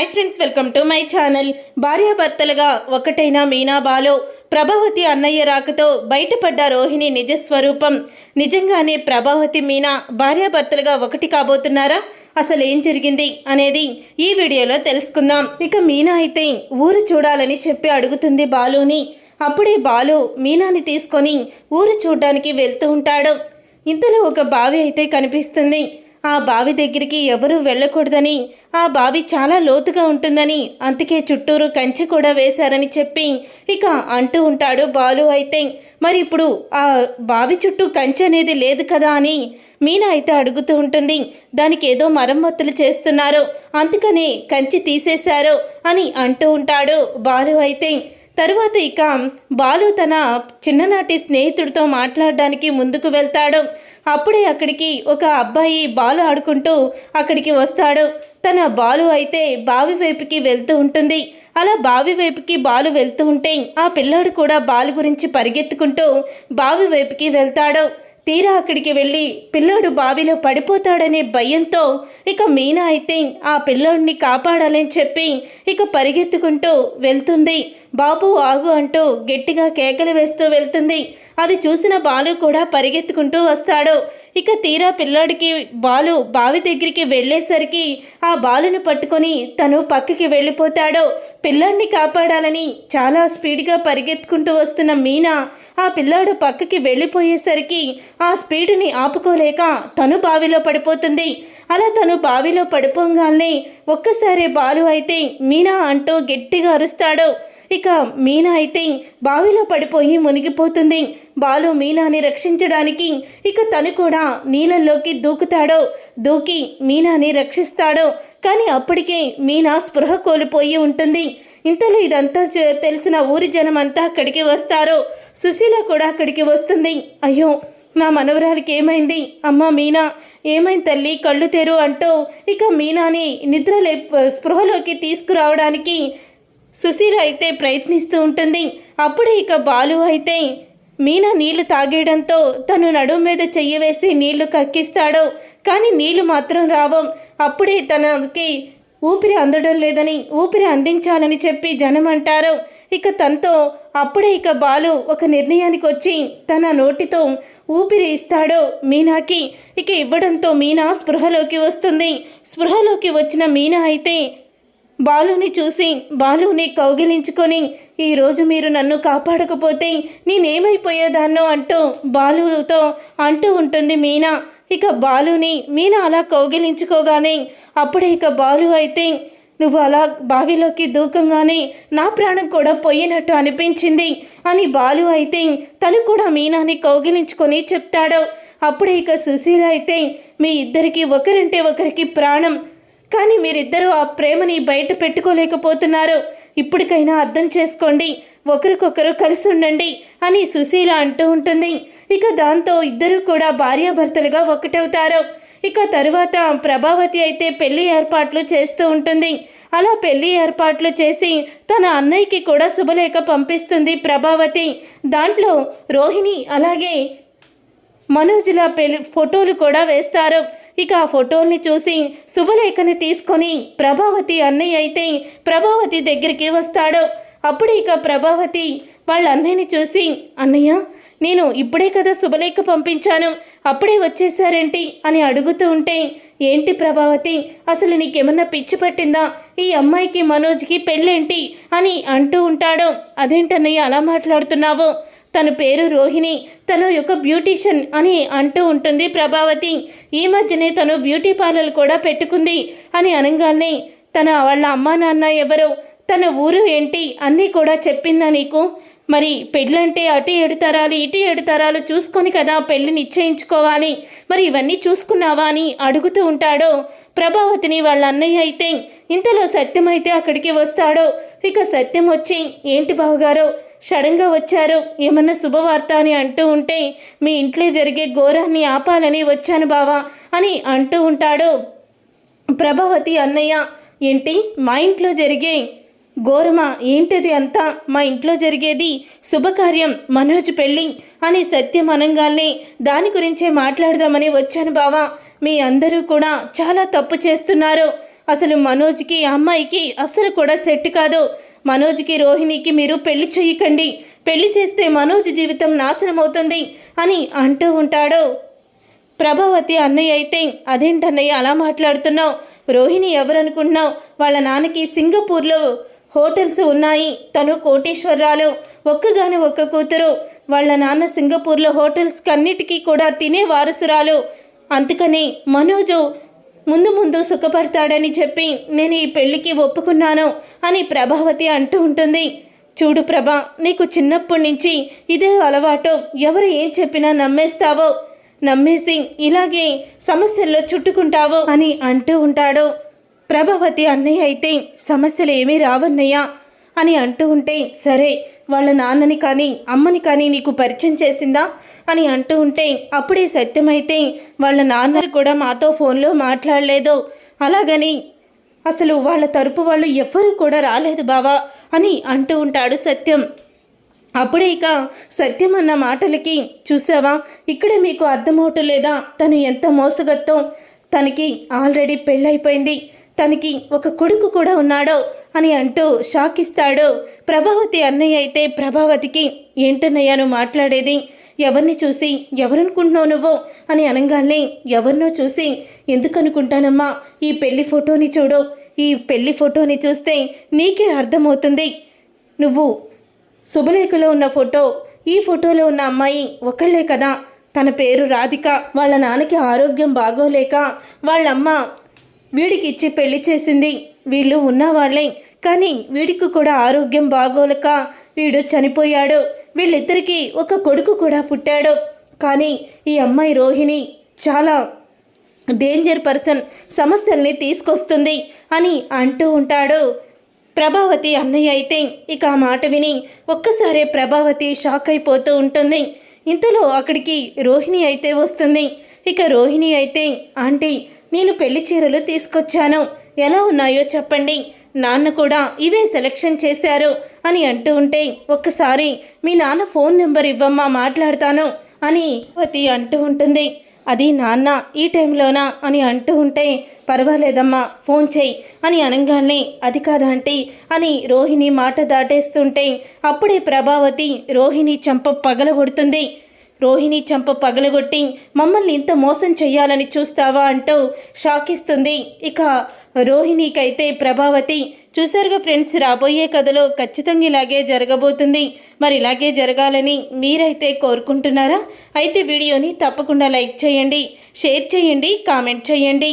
Hi friends welcome to my channel భార్యాభర్తలుగా ఒకటైన మీనా బాలు ప్రభావతి అన్నయ్య రాకతో బయటపడ్డ రోహిణి నిజ స్వరూపం. నిజంగానే ప్రభావతి మీనా భార్యాభర్తలుగా ఒకటి కాబోతున్నారా? అసలు ఏం జరిగింది అనేది ఈ వీడియోలో తెలుసుకుందాం. ఇక మీనా అయితే ఊరు చూడాలని చెప్పి అడుగుతుంది బాలుని. అప్పుడే బాలు మీనాని తీసుకొని ఊరు చూడడానికి వెళ్తూ ఉంటాడు. ఇంతలో ఒక బావి అయితే కనిపిస్తుంది. ఆ బావి దగ్గరికి ఎవరూ వెళ్ళకూడదని ఆ బావి చాలా లోతుగా ఉంటుందని అందుకే చుట్టూరు కంచె కూడా వేశారని చెప్పి ఇక అంటూ ఉంటాడు బాలు అయితే. మరి ఇప్పుడు ఆ బావి చుట్టూ కంచె అనేది లేదు కదా అని మీనా అయితే అడుగుతూ ఉంటుంది. దానికి ఏదో మరమ్మతులు చేస్తున్నారు. అందుకనే కంచె తీసేశారు అని అంటూ ఉంటాడు బాలు అయితే. తరువాత ఇక బాలు తన చిన్ననాటి స్నేహితుడితో మాట్లాడడానికి ముందుకు వెళ్తాడు. అప్పుడే అక్కడికి ఒక అబ్బాయి బాలు ఆడుకుంటూ అక్కడికి వస్తాడు. తన బాలు అయితే బావి వైపుకి వెళ్తూ ఉంటుంది. అలా బావి వైపుకి బాలు వెళ్తూ ఉంటే ఆ పిల్లాడు కూడా బాలు గురించి పరిగెత్తుకుంటూ బావి వైపుకి వెళ్తాడు. తీరా అక్కడికి వెళ్ళి పిల్లాడు బావిలో పడిపోతాడనే భయంతో ఇక మీనా అయితే ఆ పిల్లోడిని కాపాడాలని చెప్పి ఇక పరిగెత్తుకుంటూ వెళ్తుంది. బాబు ఆగు అంటూ గట్టిగా కేకలు వేస్తూ వెళ్తుంది. అది చూసిన బాలు కూడా పరిగెత్తుకుంటూ వస్తాడు. ఇక తీరా పిల్లాడికి బాలు బావి దగ్గరికి వెళ్ళేసరికి ఆ బాలును పట్టుకొని తను పక్కకి వెళ్ళిపోతాడో. పిల్లాడిని కాపాడాలని చాలా స్పీడ్గా పరిగెత్తుకుంటూ వస్తున్న మీనా ఆ పిల్లాడు పక్కకి వెళ్ళిపోయేసరికి ఆ స్పీడుని ఆపుకోలేక తను బావిలో పడిపోతుంది. అలా తను బావిలో పడిపోగానే ఒక్కసారి బాలు అయితే మీనా అంటూ గట్టిగా అరుస్తాడు. ఇక మీనా అయితే బావిలో పడిపోయి మునిగిపోతుంది. బాలు మీనాని రక్షించడానికి ఇక తను కూడా నీళ్ళల్లోకి దూకుతాడు. దూకి మీనాని రక్షిస్తాడు. కానీ అప్పటికే మీనా స్పృహ కోల్పోయి ఉంటుంది. ఇంతలో ఇదంతా తెలిసిన ఊరి జనం అంతా అక్కడికి వస్తారు. సుశీల కూడా అక్కడికి వస్తుంది. అయ్యో నా మనవరాలకి ఏమైంది? అమ్మ మీనా ఏమైంది తల్లి? కళ్ళు తెరు అంటూ ఇక మీనాని నిద్ర లే స్పృహలోకి తీసుకురావడానికి సుశీల అయితే ప్రయత్నిస్తూ ఉంటుంది. అప్పుడే ఇక బాలు అయితే మీనా నీళ్ళు తాగేయడంతో తను నడుము మీద చెయ్యి వేసి నీళ్ళు కక్కిస్తాడు. కానీ నీళ్ళు మాత్రం రావు. అప్పుడే తనకి ఊపిరి అందడం లేదని ఊపిరి అందించాలని చెప్పి జనం అంటారు. ఇక తనతో అప్పుడే ఇక బాలు ఒక నిర్ణయానికి వచ్చి తన నోటితో ఊపిరి ఇస్తాడు మీనాకి. ఇక ఇవ్వడంతో మీనా స్పృహలోకి వస్తుంది. స్పృహలోకి వచ్చిన మీనా అయితే బాలుని చూసి బాలుని కౌగిలించుకొని ఈరోజు మీరు నన్ను కాపాడకపోతే నేనేమైపోయేదాన్నో అంటూ బాలుతో అంటూ ఉంటుంది మీనా. ఇక బాలుని మీనా అలా కౌగిలించుకోగానే అప్పుడే ఇక బాలు అయితే నువ్వు అలా బావిలోకి దూకంగానే నా ప్రాణం కూడా పోయినట్టు అనిపించింది అని బాలు అయితే తను కూడా మీనాని కౌగిలించుకొని చెప్తాడు. అప్పుడే ఇక సుశీల అయితే మీ ఇద్దరికి ఒకరంటే ఒకరికి ప్రాణం కానీ మీరిద్దరూ ఆ ప్రేమని బయట పెట్టుకోలేకపోతున్నారు. ఇప్పటికైనా అర్థం చేసుకోండి. ఒకరికొకరు కలిసి ఉండండి అని సుశీల అంటూ ఉంటుంది. ఇక దాంతో ఇద్దరు కూడా భార్యాభర్తలుగా ఒకటవుతారు. ఇక తరువాత ప్రభావతి అయితే పెళ్ళి ఏర్పాట్లు చేస్తూ ఉంటుంది. అలా పెళ్ళి ఏర్పాట్లు చేసి తన అన్నయ్యకి కూడా శుభలేఖ పంపిస్తుంది ప్రభావతి. దాంట్లో రోహిణి అలాగే మనోజ్ల పెళ్ళి ఫోటోలు కూడా వేస్తారు. ఇక ఆ ఫోటోల్ని చూసి శుభలేఖని తీసుకొని ప్రభావతి అన్నయ్య అయితే ప్రభావతి దగ్గరికి వస్తాడు. అప్పుడు ఇక ప్రభావతి వాళ్ళ అన్నయ్యని చూసి అన్నయ్య నేను ఇప్పుడే కదా శుభలేఖ పంపించాను. అప్పుడే వచ్చేసారేంటి అని అడుగుతూ ఉంటే ఏంటి ప్రభావతి అసలు నీకేమన్నా పిచ్చి పట్టిందా? ఈ అమ్మాయికి మనోజ్కి పెళ్ళేంటి? అని అంటూ ఉంటాడు. అదేంటన్నయ్య అలా మాట్లాడుతున్నావు? తన పేరు రోహిణి తను ఒక బ్యూటీషియన్ అని అంటూ ఉంటుంది ప్రభావతి. ఈ మధ్యనే తను బ్యూటీ పార్లర్ కూడా పెట్టుకుంది అని అనగానే తన వాళ్ళ అమ్మా నాన్న ఎవరు తన ఊరు ఏంటి అన్నీ కూడా చెప్పిందా నీకు? మరి పెళ్ళంటే అటు ఏడు తరాలు ఇటు ఏడు తరాలు చూసుకొని కదా పెళ్ళి నిశ్చయించుకోవాలి. మరి ఇవన్నీ చూసుకున్నావా అని అడుగుతూ ఉంటాడో. ప్రభావతిని వాళ్ళ అన్నయ్య అయితే ఇంతలో సత్యం అయితే అక్కడికి వస్తాడో. ఇక సత్యం వచ్చి ఏంటి బావగారు? సడన్గా వచ్చారు. ఏమన్నా శుభవార్త అని అంటూ ఉంటే మీ ఇంట్లో జరిగే ఘోరాన్ని ఆపాలని వచ్చాను బావా అని అంటూ ఉంటాడు. ప్రభావతి అన్నయ్య ఏంటి? మా ఇంట్లో జరిగే ఘోరమా? ఏంటిది అంతా? మా ఇంట్లో జరిగేది శుభకార్యం మనోజ్ పెళ్ళి అని సత్యం అనంగానే దాని గురించే మాట్లాడదామని వచ్చాను బావా. మీ అందరూ కూడా చాలా తప్పు చేస్తున్నారు. అసలు మనోజ్కి ఆ అమ్మాయికి అసలు కూడా సెట్ కాదు. మనోజ్కి రోహిణికి మీరు పెళ్ళి చేయకండి పెళ్ళి చేస్తే మనోజ్ జీవితం నాశనం అవుతుంది అని అంటూ ఉంటాడు. ప్రభావతి అన్నయ్య అయితే అదేంటన్నయ్య అలా మాట్లాడుతున్నావు? రోహిణి ఎవరనుకుంటున్నావు? వాళ్ళ నాన్నకి సింగపూర్లో హోటల్స్ ఉన్నాయి. తను కోటేశ్వరరాలు. ఒక్కగాని ఒక్క కూతురు. వాళ్ళ నాన్న సింగపూర్లో హోటల్స్ కన్నిటికీ కూడా తినే వారసురాలు. అందుకని మనోజు ముందు ముందు సుఖపడతాడని చెప్పి నేను ఈ పెళ్ళికి ఒప్పుకున్నాను అని ప్రభావతి అంటూ ఉంటుంది. చూడు ప్రభా నీకు చిన్నప్పటి నుంచి ఇదే అలవాటు. ఎవరు ఏం చెప్పినా నమ్మేస్తావో? నమ్మేసి ఇలాగే సమస్యల్లో చుట్టుకుంటావు? అని అంటూ ఉంటాడు. ప్రభావతి అన్నయ్య అయితే సమస్యలు ఏమీ రావన్నయ్యా అని అంటూ ఉంటే సరే వాళ్ళ నాన్నని కానీ అమ్మని కానీ నీకు పరిచయం చేసిందా? అని అంటూ ఉంటే అప్పుడే సత్యమైతే వాళ్ళ నాన్న కూడా మాతో ఫోన్లో మాట్లాడలేదు. అలాగని అసలు వాళ్ళ తరపు వాళ్ళు ఎవ్వరూ కూడా రాలేదు బావా అని అంటూ ఉంటాడు సత్యం. అప్పుడే ఇక సత్యం అన్న మాటలకి చూసావా? ఇక్కడే మీకు అర్థమవటం లేదా? తను ఎంత మోసగత్తో? తనకి ఆల్రెడీ పెళ్ళైపోయింది. తనకి ఒక కొడుకు కూడా ఉన్నాడో అని అంటూ షాక్ ఇస్తాడు. ప్రభావతి అన్నయ్య అయితే ప్రభావతికి ఏంటన్నయ్య నువ్వు మాట్లాడేది? ఎవరిని చూసి ఎవరనుకుంటున్నావు నువ్వు? అని అనగానే ఎవరినో చూసి ఎందుకనుకుంటానమ్మా ఈ పెళ్ళి ఫోటోని చూడు ఈ పెళ్ళి ఫోటోని చూస్తే నీకే అర్థమవుతుంది. నువ్వు శుభలేఖలో ఉన్న ఫోటో ఈ ఫోటోలో ఉన్న అమ్మాయి ఒకళ్ళే కదా. తన పేరు రాధిక వాళ్ళ నాన్నకి ఆరోగ్యం బాగోలేక వాళ్ళమ్మ వీడికి ఇచ్చి పెళ్ళి చేసింది. వీళ్ళు ఉన్నవాళ్ళే కానీ వీడికి కూడా ఆరోగ్యం బాగోలేక వీడు చనిపోయాడు. వీళ్ళిద్దరికీ ఒక కొడుకు కూడా పుట్టాడు. కానీ ఈ అమ్మాయి రోహిణి చాలా డేంజర్ పర్సన్ సమస్యల్ని తీసుకొస్తుంది అని అంటూ ఉంటాడు. ప్రభావతి అన్నయ్య అయితే ఇక ఆ మాట విని ఒక్కసారే ప్రభావతి షాక్ అయిపోతూ ఉంటుంది. ఇంతలో అక్కడికి రోహిణి అయితే వస్తుంది. ఇక రోహిణి అయితే ఆంటీ నేను పెళ్ళి చీరలు తీసుకొచ్చాను. ఎలా ఉన్నాయో చెప్పండి. నాన్న కూడా ఇవే సెలెక్షన్ చేశారు అని అంటూ ఉంటే ఒక్కసారి మీ నాన్న ఫోన్ నెంబర్ ఇవ్వమ్మా మాట్లాడతాను అని వతి అంటూ ఉంటుంది. అది నాన్న ఈ టైంలోనా? అని అంటూ ఉంటే పర్వాలేదమ్మా ఫోన్ చేయి అని అనగానే అది కాదంటీ అని రోహిణి మాట దాటేస్తుంటే అప్పుడే ప్రభావతి రోహిణి చంప పగలగొడుతుంది. రోహిణి చంప పగలగొట్టి మమ్మల్ని ఇంత మోసం చెయ్యాలని చూస్తావా? అంటూ షాకిస్తుంది. ఇక రోహిణికైతే ప్రభావతి చూసారుగా ఫ్రెండ్స్ రాబోయే కథలో ఖచ్చితంగా ఇలాగే జరగబోతుంది. మరి ఇలాగే జరగాలని మీరైతే కోరుకుంటున్నారా? అయితే వీడియోని తప్పకుండా లైక్ చేయండి షేర్ చేయండి కామెంట్ చేయండి.